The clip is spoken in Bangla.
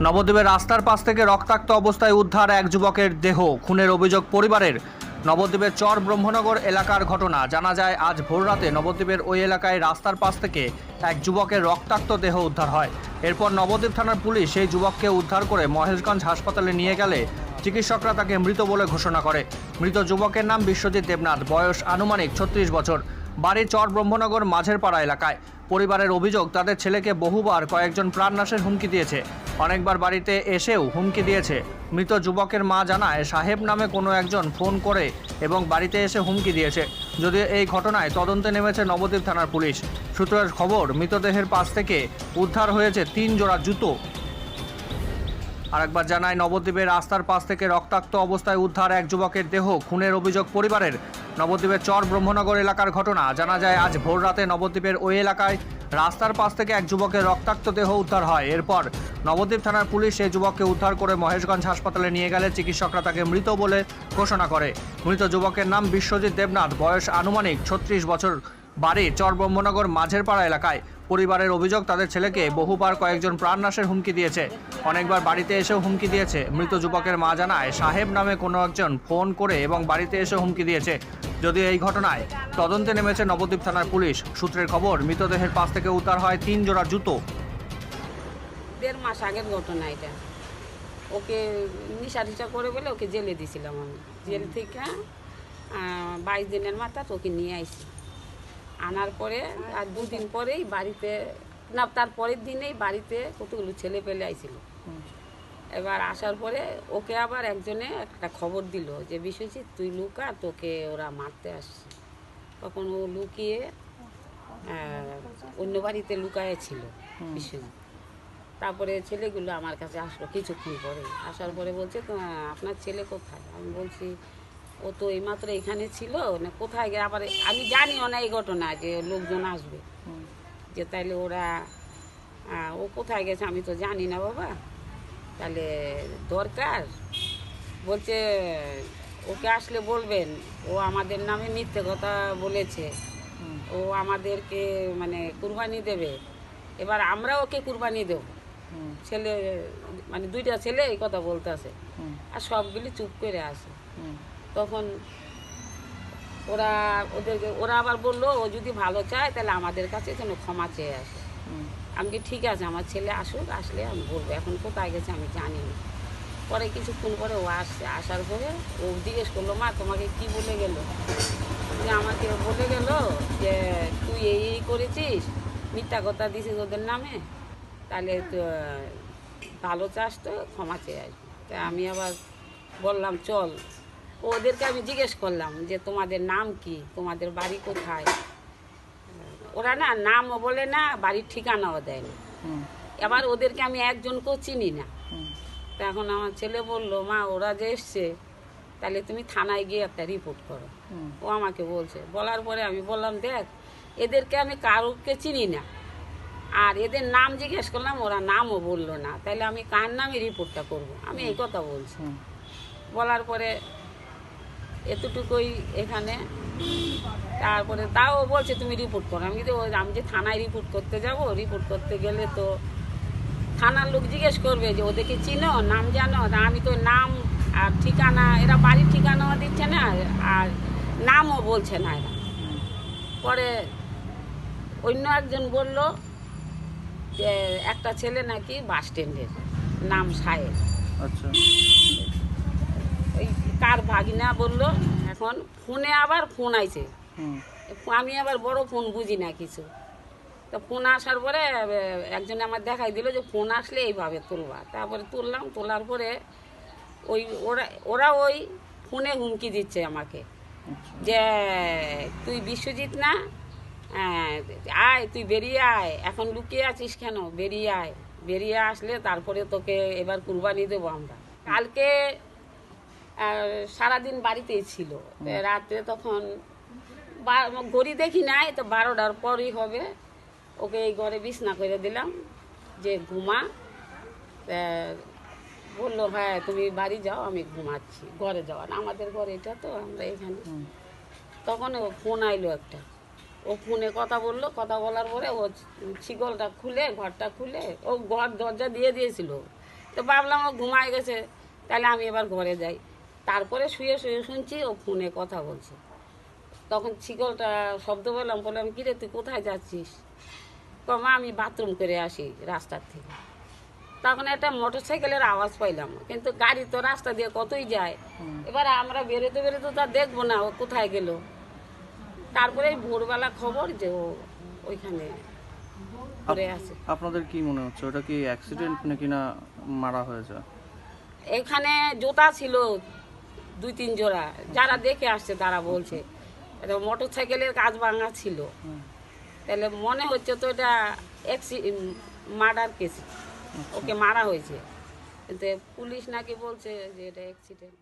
নবদ্বীপের রাস্তার পাশ থেকে রক্তাক্ত অবস্থায় উদ্ধার এক যুবকের দেহ। খুনের অভিযোগ পরিবারের। নবদ্বীপের চর ব্রহ্মনগর এলাকার ঘটনা। জানা যায়, আজ ভোররাতে নবদ্বীপের ওই এলাকায় রাস্তার পাশ থেকে এক যুবকের রক্তাক্ত দেহ উদ্ধার হয়। এরপর নবদ্বীপ থানার পুলিশ সেই যুবককে উদ্ধার করে মহেশগঞ্জ হাসপাতালে নিয়ে গেলে চিকিৎসকরা তাকে মৃত বলে ঘোষণা করে। মৃত যুবকের নাম বিশ্বজিৎ দেবনাথ, বয়স আনুমানিক ছত্রিশ বছর। বাড়ি চর ব্রহ্মনগর মাঝের পাড়া এলাকায়। পরিবারের অভিযোগ, তাদের ছেলেকে বহুবার কয়েকজন প্রাণনাশের হুমকি দিয়েছে। অনেকবার বাড়িতে এসেও হুমকি দিয়েছে। মৃত যুবকের মা জানায়, সাহেব নামে কোনো একজন ফোন করে এবং বাড়িতে এসে হুমকি দিয়েছে। যদিও এই ঘটনায় তদন্তে নেমেছে নবদ্বীপ থানার পুলিশ। সূত্রের খবর, মৃতদেহের পাশ থেকে উদ্ধার হয়েছে তিন জোড়া জুতো। আরেকবার জানায়, নবদ্বীপের রাস্তার পাশ থেকে রক্তাক্ত অবস্থায় উদ্ধার এক যুবকের দেহ, খুনের অভিযোগ পরিবারের। নবদ্বীপের চর ব্রহ্মনগর এলাকার ঘটনা। জানা যায়, আজ ভোর রাতে নবদ্বীপের ওই এলাকায় রাস্তার পাশ থেকে এক যুবকের রক্তাক্ত দেহ উদ্ধার হয়। এরপর নবদ্বীপ থানার পুলিশ সেই যুবককে উদ্ধার করে মহেশগঞ্জ হাসপাতালে নিয়ে গেলে চিকিৎসকরা তাকে মৃত বলে ঘোষণা করে। মৃত যুবকের নাম বিশ্বজিৎ দেবনাথ, বয়স আনুমানিক ছত্রিশ বছর। বাড়ি চর ব্রহ্মনগর মাঝের পাড়া এলাকায়। পরিবারের অভিযোগ, তাদের ছেলেকে বহুবার কয়েকজন প্রাণনাশের হুমকি দিয়েছে। অনেকবার বাড়িতে এসেও হুমকি দিয়েছে। মৃত যুবকের মা জানায়, সাহেব নামে কোনো একজন ফোন করে এবং বাড়িতে এসে হুমকি দিয়েছে। যদিও এই ঘটনায় তদন্তে নেমেছে নবদ্বীপ থানার পুলিশ সূত্রের খবর মৃতদেহের পাশ থেকে উদ্ধার হয় তিন জোড়া জুতো। দেড় মাস আগের ঘটনা এটা। ওকে নিশা টিশা করে বলে ওকে জেলে দিয়েছিলাম আমি। জেল থেকে বাইশ দিনের মাথা ওকে নিয়ে আইছি। আনার পরে আর দুদিন পরেই বাড়িতে না তার পরের দিনেই বাড়িতে কতগুলো ছেলে পেলে আইছিল। এবার আসার পরে ওকে আবার একজনে একটা খবর দিল যে বিশ্বজিৎ তুই লুকা তোকে ওরা মারতে আসছে। তখন ও লুকিয়ে অন্য বাড়িতে লুকায় ছিল বিশ্বজিৎ। তারপরে ছেলেগুলো আমার কাছে আসলো কিছুক্ষণ পরে। আসার পরে বলছে "তো, আপনার ছেলে কোথায়? আমি বলছি ও তো এইমাত্র এখানে ছিল না কোথায় গে আবার আমি জানিও না এই ঘটনা যে লোকজন আসবে। যে তাইলে ওরা ও কোথায় গেছে আমি তো জানি না বাবা। তাহলে দরকার? বলছে ওকে আসলে বলবেন ও আমাদের নামে মিথ্যে কথা বলেছে। ও আমাদেরকে মানে কুরবানি দেবে। এবার আমরা ওকে কুরবানি দেব। ছেলে মানে দুইটা ছেলে এই কথা বলতে আছে আর সবগুলি চুপ করে আসে তখন ওরা ওদেরকে ওরা আবার বলল ও যদি ভালো চায় তাহলে আমাদের কাছে যেন ক্ষমা চেয়ে আসে। আমি ঠিক আছে, আমার ছেলে আসুক, আসলে আমি বলব। এখন কোথায় গেছে আমি জানি না। পরে কিছুক্ষণ পরে ও আসছে, আসার পরে ও জিজ্ঞেস করল, মা, তোমাকে কি বলে গেল? যে আমাকে বলে গেল যে, তুই এই এই করেছিস, মিথ্যা কথা দিছিস ওদের নামে, তাহলে ভালো চাস তো, ক্ষমা চেয়ে আসবি তা আমি আবার বললাম, চল। ওদেরকে আমি জিজ্ঞেস করলাম যে, তোমাদের নাম কি? তোমাদের বাড়ি কোথায়? ওরা না নামও বলে না বাড়ির ঠিকানাও দেয় না। এবার ওদেরকে আমি একজনকেও চিনি না। তা এখন আমার ছেলে বলল মা ওরা যে এসছে তাহলে তুমি থানায় গিয়ে একটা রিপোর্ট করো। ও আমাকে বলছে। বলার পরে আমি বললাম দেখ এদেরকে আমি কারোকে চিনি না। আর এদের নাম জিজ্ঞেস করলাম ওরা নামও বলল না। তাহলে আমি কার নামে রিপোর্টটা করব? আমি এই কথা বলছি। বলার পরে এতটুকুই এখানে। তারপরে তাও বলছে, তুমি রিপোর্ট করো। আমি ওই- আমি যে থানায় রিপোর্ট করতে যাব রিপোর্ট করতে গেলে তো থানার লোক জিজ্ঞেস করবে যে, ওদেরকে চিনো? নাম জানো? আমি তো নাম আর ঠিকানা, এরা বাড়ির ঠিকানাও দিচ্ছে না, আর নামও বলছে না এরা। পরে অন্য একজন বলল যে, একটা ছেলে নাকি বাস স্ট্যান্ডের, নাম সাহেব আচ্ছা। ওই কার ভাগিনা বলল এখন ফোনে আবার ফোন আইছে। আমি আবার বড় ফোন বুঝি না কিছু। তো ফোন আসার পরে একজনে আমার দেখাই দিল যে ফোন আসলে এইভাবে তুলবা। তারপরে তুললাম তোলার পরে ওই ওরা ওরা ওই ফোনে হুমকি দিচ্ছে আমাকে। যে তুই বিশ্বজিৎ না? আয় তুই বেরিয়ে আয়। এখন লুকিয়ে আছিস কেন? বেরিয়ে আয়। বেরিয়ে আসলে তারপরে তোকে এবার কুরবানি দেবো আমরা। কালকে সারাদিন বাড়িতেই ছিল। রাতে তখন বা- ঘড়ি দেখি নাই তো বারোটার পরই হবে। ওকে এই ঘরে বিছনা করে দিলাম যে ঘুমা। তা বলল হ্যাঁ তুমি বাড়ি যাও আমি ঘুমাচ্ছি। ঘরে যাওয়া না আমাদের ঘরে এটা তো আমরা এখানে। তখন ও ফোন আইলো একটা। ও ফোনে কথা বলল কথা বলার পরে ও ছিগলটা খুলে ঘরটা খুলে ও ঘর দরজা দিয়ে দিয়েছিল। তো ভাবলাম ও ঘুমায় গেছে তাহলে আমি এবার ঘরে যাই। তারপরে শুয়ে শুয়ে শুনছি ও ফোনে কথা বলছে। তখন শিকলটা শব্দ বললাম বললাম কিরে তুই কোথায় যাচ্ছিস? কমা আমি বাথরুম করে আসি রাস্তার থেকে। তখন একটা মোটর সাইকেলের আওয়াজ পাইলাম কিন্তু গাড়ি তো রাস্তা দিয়ে কতই যায়। এবার আমরা বেরোতে বেরোতে তো দেখব না ও কোথায় গেল। তারপরে ভোরবেলা খবর যে ও ওইখানে পড়ে আছে আপনাদের কি মনে হচ্ছে? ওটা কি অ্যাক্সিডেন্ট নাকি না মারা হয়েছে? এখানে জুতা ছিল দুই তিন জোড়া। যারা দেখে আসছে তারা বলছে মোটর সাইকেলের কাজ ভাঙা ছিল। তাহলে মনে হচ্ছে তো এটা মার্ডার কেস। ওকে মারা হয়েছে। কিন্তু পুলিশ নাকি বলছে যে এটা অ্যাক্সিডেন্ট